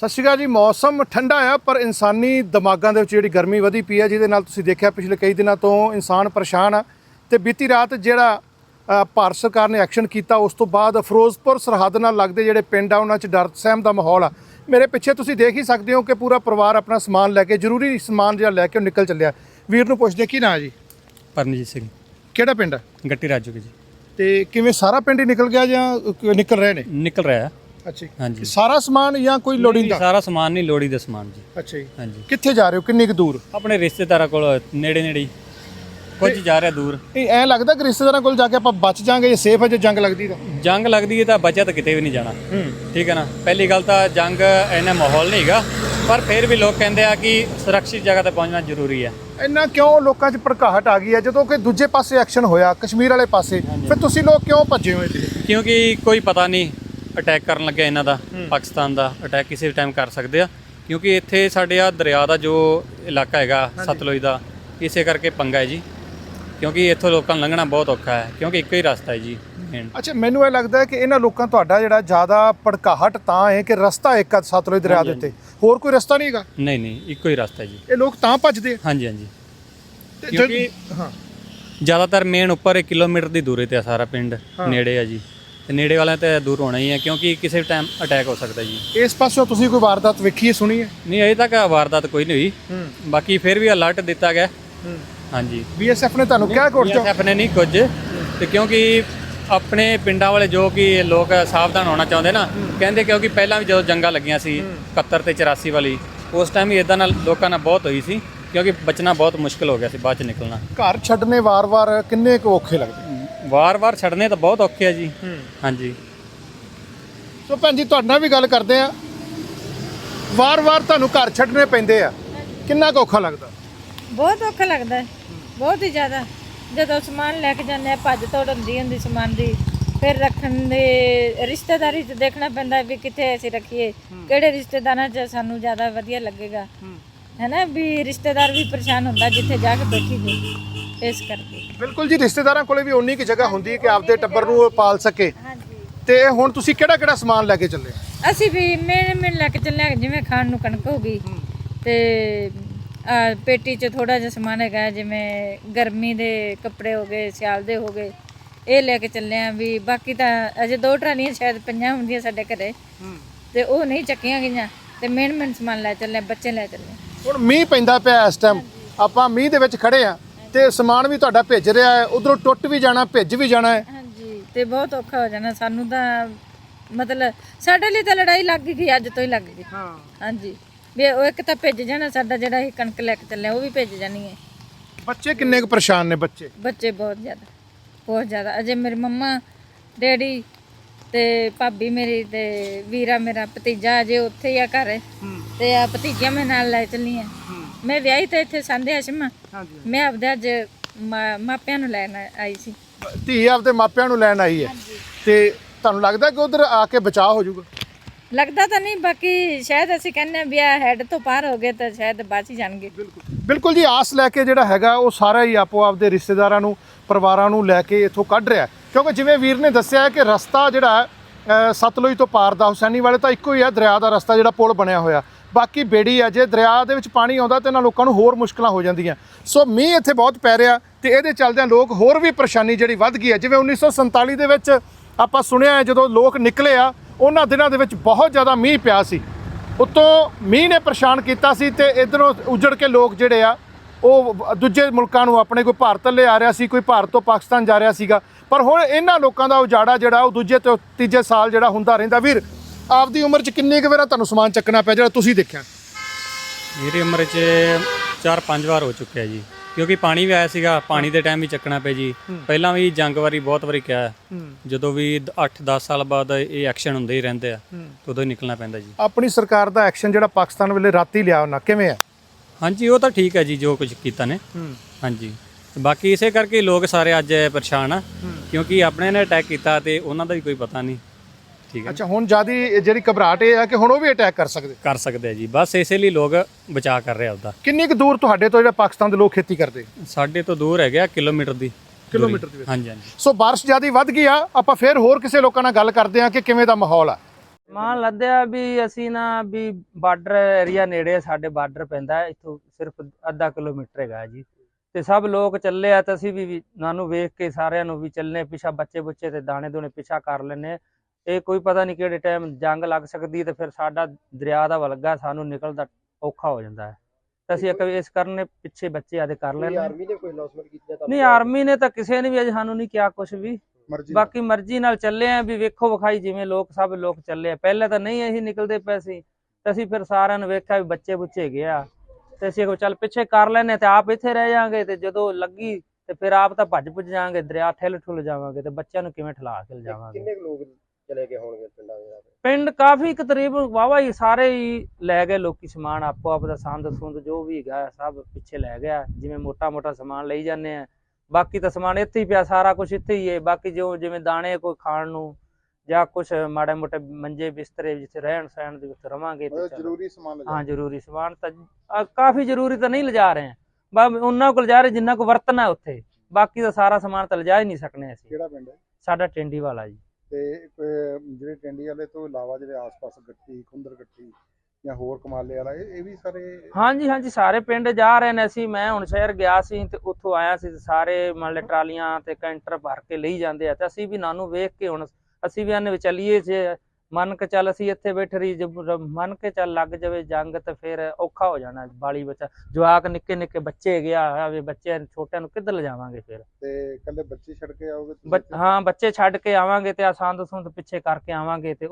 ਸਤਿ ਸ਼੍ਰੀ ਅਕਾਲ ਜੀ ਮੌਸਮ ਠੰਡਾ ਆ ਪਰ ਇਨਸਾਨੀ ਦਿਮਾਗਾਂ ਦੇ ਵਿੱਚ ਜਿਹੜੀ ਗਰਮੀ ਵਧੀ ਪਈ ਹੈ ਜਿਹਦੇ ਨਾਲ ਤੁਸੀਂ ਦੇਖਿਆ ਪਿਛਲੇ ਕਈ ਦਿਨਾਂ ਤੋਂ ਇਨਸਾਨ ਪਰੇਸ਼ਾਨ ਆ। ਤੇ ਬੀਤੀ ਰਾਤ ਜਿਹੜਾ ਅ, ਭਾਰਤ ਸਰਕਾਰ ਨੇ ਐਕਸ਼ਨ ਕੀਤਾ ਉਸ ਤੋਂ ਬਾਅਦ ਫਿਰੋਜ਼ਪੁਰ ਸਰਹੱਦ ਨਾਲ ਲੱਗਦੇ ਜਿਹੜੇ ਪਿੰਡ ਆ ਉਹਨਾਂ 'ਚ ਡਰ ਸਹਿਮ ਦਾ ਮਾਹੌਲ ਆ। ਮੇਰੇ ਪਿੱਛੇ ਤੁਸੀਂ ਦੇਖ ਹੀ ਸਕਦੇ ਹੋ ਕਿ ਪੂਰਾ ਪਰਿਵਾਰ ਆਪਣਾ ਸਮਾਨ ਲੈ ਕੇ ਜ਼ਰੂਰੀ ਸਮਾਨ ਜਿਹੜਾ ਲੈ ਕੇ ਉਹ ਨਿਕਲ ਚੱਲਿਆ। ਵੀਰ ਨੂੰ ਪੁੱਛਦੇ ਕੀ ਨਾਂ ਜੀ? ਪਰਮਜੀਤ ਸਿੰਘ। ਕਿਹੜਾ ਪਿੰਡ ਆ ਗੱਟੀ ਰਾਜੂ ਜੀ। ਤੇ ਕਿਵੇਂ ਸਾਰਾ ਪਿੰਡ ਹੀ ਨਿਕਲ ਗਿਆ ਜਾਂ ਅ, ਨਿਕਲ ਰਹੇ ਨੇ? ਨਿਕਲ ਰਿਹਾ। ਹੈ। ਅੱਛਾ ਜੀ। ਹਾਂਜੀ। ਸਾਰਾ ਸਮਾਨ ਜਾਂ ਕੋਈ ਲੋੜੀਂਦਾ? ਸਾਰਾ ਸਮਾਨ ਨਹੀਂ ਲੋੜੀ ਦਾ ਸਮਾਨ ਜੀ। ਅੱਛਾ ਜੀ। ਹਾਂਜੀ। ਕਿੱਥੇ ਜਾ ਰਹੇ ਹੋ? ਕਿੰਨੀ ਕੁ ਦੂਰ? ਆਪਣੇ ਰਿਸ਼ਤੇਦਾਰਾਂ ਕੋਲ ਨੇੜੇ ਨੇੜੇ ਹੀ। ਕੁਝ ਜਾ ਰਿਹਾ ਦੂਰ। ਇਹ ਐ ਲੱਗਦਾ ਕਿ ਰਿਸ਼ਤੇਦਾਰਾਂ ਕੋਲ ਜਾ ਕੇ ਆਪਾਂ ਬਚ ਜਾਾਂਗੇ ਜੇ ਸੇਫ ਹੈ ਜੇ ਜੰਗ ਲੱਗਦੀ ਤਾਂ? ਜੰਗ ਲੱਗਦੀ ਹੈ ਤਾਂ ਬਚਿਆ ਤਾਂ ਕਿਤੇ ਵੀ ਨਹੀਂ ਜਾਣਾ। ਠੀਕ ਹੈ ਨਾ? ਪਹਿਲੀ ਗੱਲ ਤਾਂ ਜੰਗ ਇੰਨਾ ਮਾਹੌਲ ਨਹੀਂ ਹੈਗਾ ਪਰ ਫਿਰ ਵੀ ਲੋਕ ਕਹਿੰਦੇ ਆ ਕਿ ਸੁਰੱਖਿਅਤ ਜਗ੍ਹਾ ਤੇ ਪਹੁੰਚਣਾ ਜ਼ਰੂਰੀ ਹੈ। ਇੰਨਾ ਕਿਉਂ ਲੋਕਾਂ 'ਚ ਭੜਕਾਹਟ ਆ ਗਈ ਹੈ? ਜਦੋਂ ਕਿ ਦੂਜੇ ਪਾਸੇ ਐਕਸ਼ਨ ਹੋਇਆ ਕਸ਼ਮੀਰ ਵਾਲੇ ਪਾਸੇ ਫਿਰ ਤੁਸੀਂ ਲੋਕ ਕਿਉਂ ਭੱਜੇ ਹੋ ਇੱਥੇ? ਕਿਉਂਕਿ ਕੋਈ ਪਤਾ ਨਹੀਂ ਅਟੈਕ ਕਰਨ ਲੱਗਿਆ ਇਹਨਾਂ ਦਾ ਪਾਕਿਸਤਾਨ ਦਾ ਅਟੈਕ ਕਿਸੇ ਵੀ ਟਾਈਮ ਕਰ ਸਕਦੇ ਆ। ਕਿਉਂਕਿ ਇੱਥੇ ਸਾਡੇ ਆ ਦਰਿਆ ਦਾ ਜੋ ਇਲਾਕਾ ਹੈਗਾ ਸਤਲੁਜ ਦਾ ਇਸੇ ਕਰਕੇ ਪੰਗਾ ਹੈ ਜੀ। ਕਿਉਂਕਿ ਇੱਥੋਂ ਲੋਕਾਂ ਨੂੰ ਲੰਘਣਾ ਬਹੁਤ ਔਖਾ ਹੈ ਕਿਉਂਕਿ ਇੱਕੋ ਹੀ ਰਸਤਾ ਹੈ ਜੀ। ਅੱਛਾ ਮੈਨੂੰ ਇਹ ਲੱਗਦਾ ਹੈ ਕਿ ਇਹਨਾਂ ਲੋਕਾਂ ਤੁਹਾਡਾ ਜਿਹੜਾ ਜ਼ਿਆਦਾ ਭੜਕਾਹਟ ਤਾਂ ਹੈ ਕਿ ਰਸਤਾ ਇੱਕ ਆ ਸਤਲੁਜ ਦਰਿਆ ਦੇ ਉੱਤੇ। ਹੋਰ ਕੋਈ ਰਸਤਾ ਨਹੀਂ ਹੈਗਾ? ਨਹੀਂ ਨਹੀਂ ਇੱਕੋ ਹੀ ਰਸਤਾ ਹੈ ਜੀ। ਇਹ ਲੋਕ ਤਾਂ ਭੱਜਦੇ ਹਾਂਜੀ ਹਾਂਜੀ। ਕਿਉਂਕਿ ਹਾਂ। ਜ਼ਿਆਦਾਤਰ ਮੇਨ ਉੱਪਰ 1 ਕਿਲੋਮੀਟਰ ਦੀ ਦੂਰੀ ਤੇ ਆ ਸਾਰਾ ਪਿੰਡ ਨੇੜੇ ਆ ਜੀ। ਤੇ ਨੇੜੇ ਵਾਲਿਆਂ ਤੇ ਦੂਰ ਹੋਣਾ ਹੀ ਹੈ ਕਿਉਂਕਿ ਕਿਸੇ ਵੀ ਟਾਈਮ ਅਟੈਕ ਹੋ ਸਕਦਾ ਜੀ। ਇਸ ਪਾਸੋਂ ਤੁਸੀਂ ਕੋਈ ਵਾਰਦਾਤ ਵੇਖੀ ਹੈ ਸੁਣੀ ਹੈ? ਨਹੀਂ ਅਜੇ ਤੱਕ ਵਾਰਦਾਤ ਕੋਈ ਨਹੀਂ ਹੋਈ। ਹੂੰ। ਬਾਕੀ ਫਿਰ ਵੀ ਅਲਰਟ ਦਿੱਤਾ ਗਿਆ। ਹੂੰ। ਹਾਂਜੀ। ਬੀਐਸਐਫ ਨੇ ਤੁਹਾਨੂੰ ਕਿਹਾ ਕੋਟ ਚੋਂ? BSF ਨੇ ਨਹੀਂ ਕੁਝ। ਤੇ ਕਿਉਂਕਿ ਆਪਣੇ ਪਿੰਡਾਂ ਵਾਲੇ ਜੋ ਕਿ ਲੋਕ ਸਾਵਧਾਨ ਹੋਣਾ ਚਾਹੁੰਦੇ ਨਾ ਕਹਿੰਦੇ ਕਿਉਂਕਿ ਪਹਿਲਾਂ ਵੀ ਜਦੋਂ ਜੰਗਾਂ ਲੱਗੀਆਂ ਸੀ 71 ਤੇ 84 ਵਾਲੀ ਉਸ ਟਾਈਮ ਵੀ ਇਦਾਂ ਨਾਲ ਲੋਕਾਂ ਨਾਲ ਬਹੁਤ ਹੋਈ ਸੀ ਕਿਉਂਕਿ ਬਚਣਾ ਬਹੁਤ ਮੁਸ਼ਕਲ ਹੋ ਗਿਆ ਸੀ ਬਾਅਦ ਚ ਨਿਕਲਣਾ। ਘਰ ਛੱਡਨੇ ਵਾਰ-ਵਾਰ ਕਿੰਨੇ ਕੁ ਔਖੇ ਲੱਗਦੇ? ਵਾਰ-ਵਾਰ ਛੱਡਨੇ ਤਾਂ ਬਹੁਤ ਔਖੇ ਆ ਜੀ। ਹੂੰ। ਹਾਂਜੀ। ਸੋ ਭੈਣ ਜੀ ਤੁਹਾਡੇ ਨਾਲ ਵੀ ਗੱਲ ਕਰਦੇ ਆ। ਵਾਰ-ਵਾਰ ਤੁਹਾਨੂੰ ਘਰ ਛੱਡਨੇ ਪੈਂਦੇ ਆ। ਕਿੰਨਾ ਕੁ ਔਖਾ ਲੱਗਦਾ? ਬਹੁਤ ਔਖਾ ਲੱਗਦਾ ਹੈ। ਬਹੁਤ ਹੀ ਜ਼ਿਆਦਾ। ਜਦੋਂ ਸਮਾਨ ਲੈ ਕੇ ਜਾਂਦੇ ਆ ਭੱਜ ਤੋੜ ਹੁੰਦੀ ਹੁੰਦੀ ਸਮਾਨ ਦੀ। ਫਿਰ ਰੱਖਣ ਦੇ ਰਿਸ਼ਤੇਦਾਰੀ 'ਚ ਦੇਖਣਾ ਪੈਂਦਾ ਵੀ ਕਿੱਥੇ ਅਸੀਂ ਰੱਖੀਏ। ਕਿਹੜੇ ਰਿਸ਼ਤੇਦਾਰਾਂ 'ਚ ਸਾਨੂੰ ਜ਼ਿਆਦਾ ਵਧੀਆ ਲੱਗੇਗਾ। ਹੈਨਾ ਵੀ ਰਿਸ਼ਤੇਦਾਰ ਵੀ ਪਰੇਸ਼ਾਨ ਹੁੰਦਾ ਜਿੱਥੇ ਜਾ ਕੇ ਬੈਠੀਏ ਇਸ ਕਰਕੇ। ਬਿਲਕੁਲ ਜੀ ਰਿਸ਼ਤੇਦਾਰਾਂ ਕੋਲੇ ਵੀ ਓਨੀ ਕੁ ਜਗ੍ਹਾ ਹੁੰਦੀ ਹੈ ਕਿ ਆਪਦੇ ਟੱਬਰ ਨੂੰ ਉਹ ਪਾਲ ਸਕੇ। ਹਾਂਜੀ। ਤੇ ਹੁਣ ਤੁਸੀਂ ਕਿਹੜਾ ਕਿਹੜਾ ਸਮਾਨ ਲੈ ਕੇ ਚੱਲੇ? ਅਸੀਂ ਵੀ ਮੇਨ ਮੇਨ ਲੈ ਕੇ ਚੱਲੇ ਹਾਂ, ਜਿਵੇਂ ਖਾਣ ਨੂੰ ਕਣਕ ਹੋ ਗਈ। ਤੇ ਆ ਪੇਟੀ 'ਚ ਥੋੜਾ ਜਿਹਾ ਸਮਾਨ ਹੈਗਾ ਹੈ, ਜਿਵੇਂ ਗਰਮੀ ਦੇ ਕੱਪੜੇ ਹੋ ਗਏ ਸਿਆਲ ਦੇ ਹੋ ਗਏ। ਇਹ ਲੈ ਕੇ ਚੱਲੇ ਆ ਵੀ ਬਾਕੀ ਤਾਂ ਅਜੇ ਦੋ ਟਰਾਲੀਆਂ ਸ਼ਾਇਦ ਪਈਆਂ ਹੁੰਦੀਆਂ ਸਾਡੇ ਘਰੇ। ਤੇ ਉਹ ਨਹੀਂ ਚੱਕੀਆਂ ਗਈਆਂ। ਤੇ ਮੇਨ ਮੇਨ ਸਮਾਨ ਲੈ ਚੱਲੇ ਹਾਂ, ਬੱਚੇ ਲੈ ਚੱਲੇ ਹਾਂ। ਹੁਣ ਮੀਂਹ ਪੈਂਦਾ ਪਿਆ ਇਸ ਟਾਈਮ ਆਪਾਂ ਮੀਂਹ ਦੇ ਵਿੱਚ ਖੜੇ ਆ ਤੇ ਸਮਾਨ ਵੀ ਤੁਹਾਡਾ ਭਿੱਜ ਰਿਹਾ ਹੈ ਉਧਰੋਂ ਟੁੱਟ ਵੀ ਜਾਣਾ ਭਿੱਜ ਵੀ ਜਾਣਾ ਹੈ। ਹਾਂਜੀ ਤੇ ਬਹੁਤ ਔਖਾ ਹੋ ਜਾਣਾ ਸਾਨੂੰ ਤਾਂ ਮਤਲਬ ਸਾਡੇ ਲਈ ਤਾਂ ਲੜਾਈ ਲੱਗ ਗਈ ਅੱਜ ਤੋਂ ਹੀ ਲੱਗ ਗਈ। ਹਾਂ। ਹਾਂਜੀ ਵੀ ਉਹ ਇੱਕ ਤਾਂ ਭੇਜ ਜਾਣਾ ਸਾਡਾ ਜਿਹੜਾ ਇਹ ਕਣਕ ਲੈ ਕੇ ਚੱਲੇ ਉਹ ਵੀ ਭੇਜ ਜਾਣੀ ਹੈ। ਬੱਚੇ ਕਿੰਨੇ ਕੁ ਪਰੇਸ਼ਾਨ ਨੇ ਬੱਚੇ? ਬੱਚੇ ਬਹੁਤ ਜ਼ਿਆਦਾ ਬਹੁਤ ਜ਼ਿਆਦਾ। ਅਜੇ ਮੇਰੀ ਮੰਮਾ ਡੈਡੀ ਤੇ ਭਾਬੀ ਮੇਰੀ ਤੇ ਵੀਰਾ ਮੇਰਾ ਭਤੀਜਾ ਅਜੇ ਉੱਥੇ ਹੀ ਆ ਘਰ। ਤੇ ਆ ਭਤੀਜਾ ਮੈਂ ਨਾਲ ਲੈ ਚੱਲੀ ਆ। ਮੈਂ ਵਿਆਹੀ ਤੇ ਇੱਥੇ ਸੰਦੇ ਹਸ਼ਮ ਹਾਂਜੀ। ਮੈਂ ਆਪਦੇ ਅੱਜ ਮਾ- ਮਾਪਿਆਂ ਨੂੰ ਲੈਣ ਆਈ ਸੀ। ਧੀ ਆਪਦੇ ਮਾਪਿਆਂ ਨੂੰ ਲੈਣ ਆਈ ਹੈ। ਤੇ ਤੁਹਾਨੂੰ ਲੱਗਦਾ ਕਿ ਉਧਰ ਆ ਕੇ ਬਚਾਅ ਹੋ ਜਾਊਗਾ? ਲੱਗਦਾ ਤਾਂ ਨਹੀਂ ਬਾਕੀ ਸ਼ਾਇਦ ਅਸੀਂ ਕਹਿੰਦੇ ਹਾਂ ਵੀ ਆ ਹੈਡ ਤੋਂ ਪਾਰ ਹੋ ਗਏ ਤਾਂ ਸ਼ਾਇਦ ਬਚ ਹੀ ਜਾਣਗੇ। ਬਿਲਕੁਲ। ਜੀ ਆਸ ਲੈ ਕੇ ਜਿਹੜਾ ਹੈਗਾ ਉਹ ਸਾਰਾ ਹੀ ਆਪੋ ਆਪਦੇ ਰਿਸ਼ਤੇਦਾਰਾਂ ਨੂੰ ਪਰਿਵਾਰਾਂ ਨੂੰ ਲੈ ਕੇ ਇੱਥੋਂ ਕੱਢ ਰਿਹਾ ਹੈ। ਕਿਉਂਕਿ ਜਿਵੇਂ ਵੀਰ ਨੇ ਦੱਸਿਆ ਹੈ ਕਿ ਰਸਤਾ ਜਿਹੜਾ ਹੈ, ਅ, ਸਤਲੁਜ ਤੋਂ ਪਾਰ ਦਾ ਹੁਸੈਨੀ ਵਾਲੇ ਤਾਂ ਇੱਕੋ ਹੀ ਹੈ ਦਰਿਆ ਦਾ ਰਸਤਾ ਜਿਹੜਾ ਪੁਲ ਬਣਿਆ ਹੋਇਆ। ਬਾਕੀ ਬੇੜੀ ਆ, ਜੇ ਦਰਿਆ ਦੇ ਵਿੱਚ ਪਾਣੀ ਆਉਂਦਾ ਤੇ ਇਹਨਾਂ ਲੋਕਾਂ ਨੂੰ ਹੋਰ ਮੁਸ਼ਕਲਾਂ ਹੋ ਜਾਂਦੀਆਂ। ਸੋ ਮੀਂਹ ਇੱਥੇ ਬਹੁਤ ਪੈ ਰਿਹਾ ਤੇ ਇਹਦੇ ਚੱਲਦਿਆਂ ਲੋਕ ਹੋਰ ਵੀ ਪਰੇਸ਼ਾਨੀ ਜਿਹੜੀ ਵੱਧ ਗਈ ਹੈ। ਜਿਵੇਂ 1947 ਦੇ ਵਿੱਚ ਆਪਾਂ ਸੁਣਿਆ ਹੈ, ਜਦੋਂ ਲੋਕ ਨਿਕਲੇ ਆ, ਉਹਨਾਂ ਦਿਨਾਂ ਦੇ ਵਿੱਚ ਬਹੁਤ ਜ਼ਿਆਦਾ ਮੀਂਹ ਪਿਆ ਸੀ। ਉੱਤੋਂ ਮੀਂਹ ਨੇ ਪਰੇਸ਼ਾਨ ਕੀਤਾ ਸੀ ਤੇ ਇਧਰੋਂ ਉਜੜ ਕੇ ਲੋਕ ਜਿਹੜੇ ਆ, ਉਹ ਦੂਜੇ ਮੁਲਕਾਂ ਨੂੰ ਆਪਣੇ ਕੋਈ ਭਾਰਤ ਲੈ ਆ ਰਿਹਾ ਸੀ, ਕੋਈ ਭਾਰਤ ਤੋਂ ਪਾਕਿਸਤਾਨ ਜਾ ਰਿਹਾ ਸੀਗਾ। ਪਰ ਹੁਣ ਇਹਨਾਂ ਲੋਕਾਂ ਦਾ ਉਜਾੜਾ ਜਿਹੜਾ, ਉਹ ਦੂਜੇ ਤੋਂ ਤੀਜੇ ਸਾਲ ਜਿਹੜਾ ਹੁੰਦਾ ਰਹਿੰਦਾ। ਵੀਰ ਆਪਦੀ ਉਮਰ 'ਚ ਕਿੰਨੀ ਕੁ ਵਾਰ ਤੁਹਾਨੂੰ ਸਮਾਨ ਚੱਕਣਾ ਪਿਆ ਜਿਹੜਾ ਤੁਸੀਂ ਦੇਖਿਆ? ਮੇਰੀ ਉਮਰ 'ਚ 4-5 ਵਾਰ ਹੋ ਚੁੱਕਿਆ ਜੀ। ਕਿਉਂਕਿ ਪਾਣੀ ਵੀ ਆਇਆ ਸੀਗਾ ਪਾਣੀ ਦੇ ਟਾਈਮ ਵੀ ਚੱਕਣਾ ਪਿਆ ਜੀ। ਪਹਿਲਾਂ ਵੀ ਜੰਗ ਵਾਰੀ ਬਹੁਤ ਵਾਰੀ ਕਿਹਾ। ਜਦੋਂ ਵੀ 8-10 ਸਾਲ ਬਾਅਦ ਇਹ ਐਕਸ਼ਨ ਹੁੰਦੇ ਹੀ ਰਹਿੰਦੇ ਆ ਉਦੋਂ ਹੀ ਨਿਕਲਣਾ ਪੈਂਦਾ ਜੀ। ਆਪਣੀ ਸਰਕਾਰ ਦਾ ਐਕਸ਼ਨ ਜਿਹੜਾ ਪਾਕਿਸਤਾਨ ਵੇਲੇ ਰਾਤੀ ਲਿਆ ਉਹਨਾਂ ਕਿਵੇਂ ਆ? ਹਾਂਜੀ ਉਹ ਤਾਂ ਠੀਕ ਹੈ ਜੀ ਜੋ ਕੁਝ ਕੀਤਾ ਨੇ। ਹਾਂਜੀ। ਬਾਕੀ ਇਸੇ ਕਰਕੇ ਲੋਕ ਸਾਰੇ ਅੱਜ ਪਰੇਸ਼ਾਨ ਆ ਕਿਉਂਕਿ ਆਪਣੇ ਨੇ ਅਟੈਕ ਕੀਤਾ ਤੇ ਉਹਨਾਂ ਦਾ ਵੀ ਕੋਈ ਪਤਾ ਨਹੀਂ। ਠੀਕ ਹੈ। ਅੱਛਾ ਹੁਣ ਜਿਆਦੀ ਜਿਹੜੀ ਘਬਰਾਹਟ ਇਹ ਆ ਕਿ ਹੁਣ ਉਹ ਵੀ ਅਟੈਕ ਕਰ ਸਕਦੇ। ਕਰ ਸਕਦੇ ਆ ਜੀ। ਬਸ ਇਸੇ ਲਈ ਲੋਕ ਬਚਾਅ ਕਰ ਰਹੇ ਆ ਉਹਦਾ ਕਿੰਨੀ ਕੁ ਦੂਰ ਤੁਹਾਡੇ ਤੋਂ ਜਿਹੜਾ ਪਾਕਿਸਤਾਨ ਦੇ ਲੋਕ ਖੇਤੀ ਕਰਦੇ? ਸਾਡੇ ਤੋਂ ਦੂਰ ਹੈਗਾ ਕਿਲੋਮੀਟਰ ਦੀ ਕਿਲੋਮੀਟਰ। ਦੀ ਹਾਂਜੀ ਹਾਂਜੀ। ਸੋ ਬਾਰਿਸ਼ ਜਿਆਦੀ ਵੱਧ ਗਈ ਆ ਆਪਾਂ ਫੇਰ ਹੋਰ ਕਿਸੇ ਲੋਕਾਂ ਨਾਲ ਗੱਲ ਕਰਦੇ ਆ ਕਿ ਕਿਵੇਂ ਦਾ ਮਾਹੌਲ ਆ। ਮਾਨ ਲੱਦਿਆ ਵੀ ਅਸੀਂ ਨਾ ਵੀ ਬਾਰਡਰ ਏਰੀਆ ਨੇੜੇ ਆ, ਸਾਡੇ ਬਾਰਡਰ ਪੈਂਦਾ ਇੱਥੋਂ ਸਿਰਫ ਅੱਧਾ ਕਿਲੋਮੀਟਰ ਹੈਗਾ ਜੀ। ਤੇ ਸਭ ਲੋਕ ਚੱਲੇ ਆ ਤੇ ਅਸੀਂ ਵੀ ਨਾਨੂੰ ਵੇਖ ਕੇ ਸਾਰਿਆਂ ਨੂੰ ਵੀ ਚੱਲਨੇ ਪਿਛਾ ਬੱਚੇ ਬੁੱਚੇ ਤੇ ਦਾਣੇ ਦੂਣੇ ਪਿਛਾ ਕਰ ਲੈਨੇ ਇਹ ਕੋਈ ਪਤਾ ਨਹੀਂ ਕਿਹੜੇ ਟਾਈਮ ਜੰਗ ਲੱਗ ਸਕਦੀ ਤੇ ਫਿਰ ਸਾਡਾ ਦਰਿਆ ਦਾ ਵਲਗਾ ਸਾਨੂੰ ਨਿਕਲਦਾ ਔਖਾ ਹੋ ਜਾਂਦਾ ਹੈ। ਤੇ ਅਸੀਂ ਇੱਕ ਇਸ ਕਰਨੇ ਪਿੱਛੇ ਬੱਚੇ ਆਦੇ ਕਰ ਲੈਣੇ ਆਰਮੀ ਨੇ ਕੋਈ ਅਨਾਉਂਸਮੈਂਟ ਕੀਤੀ ਤੁਹਾਨੂੰ ਨਹੀਂ ਆਰਮੀ ਨੇ ਤਾਂ ਕਿਸੇ ਨੇ ਵੀ ਅਜੇ ਸਾਨੂੰ ਨਹੀਂ ਕਿਹਾ ਕੁਝ ਵੀ। ਮਰਜ਼ੀ ਬਾਕੀ ਮਰਜ਼ੀ ਨਾਲ ਚੱਲੇ ਆ ਵੀ ਵੇਖੋ ਵਿਖਾਈ ਜਿਵੇਂ ਲੋਕ ਸਭ ਲੋਕ ਚੱਲੇ ਆ। ਪਹਿਲੇ ਤਾਂ ਨਹੀਂ ਅਸੀਂ ਨਿਕਲਦੇ ਪਏ ਸੀ। ਤੇ ਅਸੀਂ ਫਿਰ ਸਾਰਿਆਂ ਨੂੰ ਵੇਖਿਆ ਵੀ ਬੱਚੇ ਬੁੱਚੇ ਗਿਆ ਤੇ ਅਸੀਂ ਕਿਹਾ ਚੱਲ ਪਿੱਛੇ ਕਰ ਲੈਨੇ ਤੇ ਆਪ ਇੱਥੇ ਰਹਿ ਜਾਾਂਗੇ ਤੇ ਜਦੋਂ ਲੱਗੀ ਤੇ ਫਿਰ ਆਪ ਤਾਂ ਭੱਜ ਭੁੱਜ ਜਾਾਂਗੇ ਦਰਿਆ ਠਿਲ ਠੁਲ ਜਾਵਾਂਗੇ ਤੇ ਬੱਚਿਆਂ ਨੂੰ ਕਿਵੇਂ ਠਲਾ ਕੇ ਜਾਵਾਂਗੇ ਕਿੰਨੇ ਕੁ ਲੋਕ ਚਲੇ ਗਏ ਹੋਣਗੇ ਪਿੰਡਾਂ ਦੇ ਨਾਲ? ਪਿੰਡ ਕਾਫੀ ਕੁ ਤਕਰੀਬਨ ਵਾਵਾ ਹੀ ਸਾਰੇ ਹੀ ਲੈ ਗਏ ਲੋਕੀ ਸਮਾਨ ਆਪੋ ਆਪ ਦਾ ਸੰਦ ਸੁੰਦ ਜੋ ਵੀ ਹੈਗਾ ਸਭ ਪਿੱਛੇ ਲੈ ਗਿਆ। ਜਿਵੇਂ ਮੋਟਾ ਮੋਟਾ ਸਮਾਨ ਲਈ ਜਾਂਦੇ ਆ ਬਾਕੀ ਤਾਂ ਸਮਾਨ ਇੱਥੇ ਹੀ ਪਿਆ ਸਾਰਾ ਕੁਝ ਇੱਥੇ ਹੀ ਹੈ। ਬਾਕੀ ਜੋ ਜਿਵੇਂ ਦਾਣੇ ਕੋਈ ਖਾਣ ਨੂੰ ਜਾਂ ਕੁਝ ਮਾੜੇ ਮੋਟੇ ਮੰਜੇ ਬਿਸਤਰੇ ਜਿੱਥੇ ਰਹਿਣ ਸਹਿਣ ਦੇ ਵਿੱਚ ਰਵਾਂਗੇ। ਜ਼ਰੂਰੀ ਸਮਾਨ ਹਾਂ ਜ਼ਰੂਰੀ ਸਮਾਨ ਤਾਂ ਕਾਫੀ ਜ਼ਰੂਰੀ ਤਾਂ ਨਹੀਂ ਲਿਜਾ ਰਹੇ ਬਾ ਉਹਨਾਂ ਕੋਲ ਜਾ ਰਹੇ ਜਿੰਨਾ ਕੋ ਵਰਤਣਾ ਉੱਥੇ। ਬਾਕੀ ਦਾ ਸਾਰਾ ਸਮਾਨ ਤਾਂ ਲਿਜਾ ਹੀ ਨਹੀਂ ਸਕਨੇ ਅਸੀਂ। ਕਿਹੜਾ ਪਿੰਡ ਹੈ? ਸਾਡਾ ਟਿੰਡੀ ਵਾਲਾ ਜੀ। ਤੇ ਜਿਹੜੇ ਟੈਂਡੀ ਵਾਲੇ ਤੋਂ ਇਲਾਵਾ ਜਿਹੜੇ ਆਸ-ਪਾਸ ਗੱਟੀ ਖੁੰਦਰ ਗੱਟੀ ਜਾਂ ਹੋਰ ਕਮਾਲੇ ਵਾਲਾ ਇਹ ਇਹ ਵੀ ਸਾਰੇ ਹਾਂਜੀ ਹਾਂਜੀ ਸਾਰੇ ਪਿੰਡ ਜਾ ਰਹੇ ਨੇ ਅਸੀਂ। ਮੈਂ ਹੁਣ ਸ਼ਹਿਰ ਗਿਆ ਸੀ ਤੇ ਉੱਥੋਂ ਆਇਆ ਸੀ ਸਾਰੇ ਮੰਨ ਲੈ ਟਰਾਲੀਆਂ ਤੇ ਕੈਂਟਰ ਭਰ ਕੇ ਲਈ ਜਾਂਦੇ ਆ ਤੇ ਅਸੀਂ ਵੀ ਨਾਨੂੰ ਵੇਖ ਕੇ ਹੁਣ ਅਸੀਂ ਵੀ ਆਨੇ ਵੀ ਚੱਲੀਏ ਜੇ ਮੰਨ ਕੇ ਚੱਲ ਅਸੀਂ ਇੱਥੇ ਬੈਠੇ ਰਹੀ ਜੇ ਮੰਨ ਕੇ ਚੱਲ ਲੱਗ ਜਾਵੇ ਜੰਗ ਤੇ ਫਿਰ ਔਖਾ ਹੋ ਜਾਣਾ ਬਾਲੀ ਬੱਚਾ। ਜਵਾਕ ਨਿੱਕੇ ਨਿੱਕੇ ਬੱਚੇ ਗਿਆ ਆਵੇ ਬੱਚੇ ਛੋਟਿਆਂ ਨੂੰ ਕਿੱਧਰ ਲਿਜਾਵਾਂਗੇ ਫਿਰ? ਤੇ ਕੱਲੇ ਬੱਚੇ ਛੱਡ ਕੇ ਆਓਗੇ ਹਾਂ ਬੱਚੇ ਛੱਡ ਕੇ ਆਵਾਂਗੇ ਤੇ ਆ ਸੰਦ ਸੁੰਦ ਪਿੱਛੇ ਕਰਕੇ ਆਵਾਂਗੇ ਤੇ